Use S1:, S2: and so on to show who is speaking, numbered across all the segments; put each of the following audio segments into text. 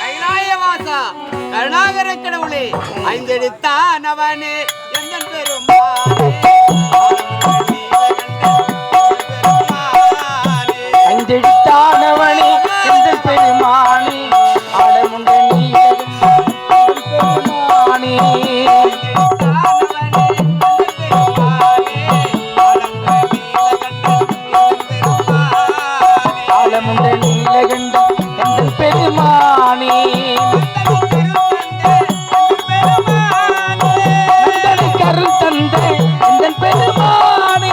S1: கைலாயவாசா கருணாகர கடவுளே ஐந்தெடுத்தானவனே எந்த பெருமானே?
S2: அஞ்செடுத்தானவனே ஆலமுண்ட நீலகண்ட எந்த பெருமானி. கருள் தந்த எந்த பெருமானி.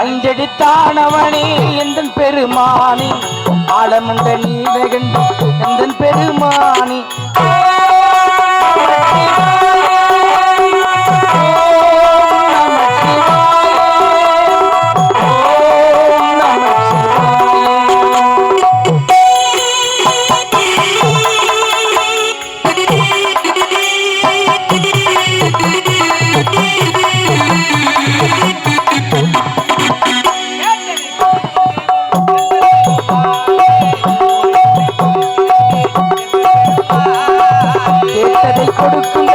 S2: அஞ்செடுத்தானவனே எந்த பெருமானி. ஆலமுண்ட நீலகண்ட பெருமானி. கொடுக்கும்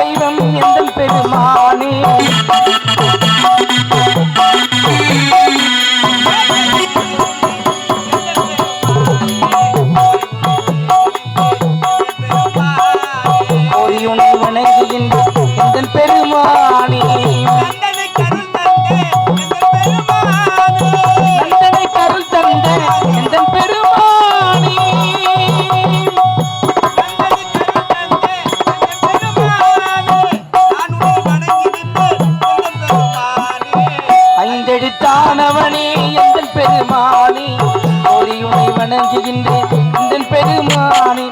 S2: ஐந்தெடுத்தானவனே எந்தன் பெருமானே ஒரியுனை வணங்குகின்றேன் எந்தன் பெருமானே.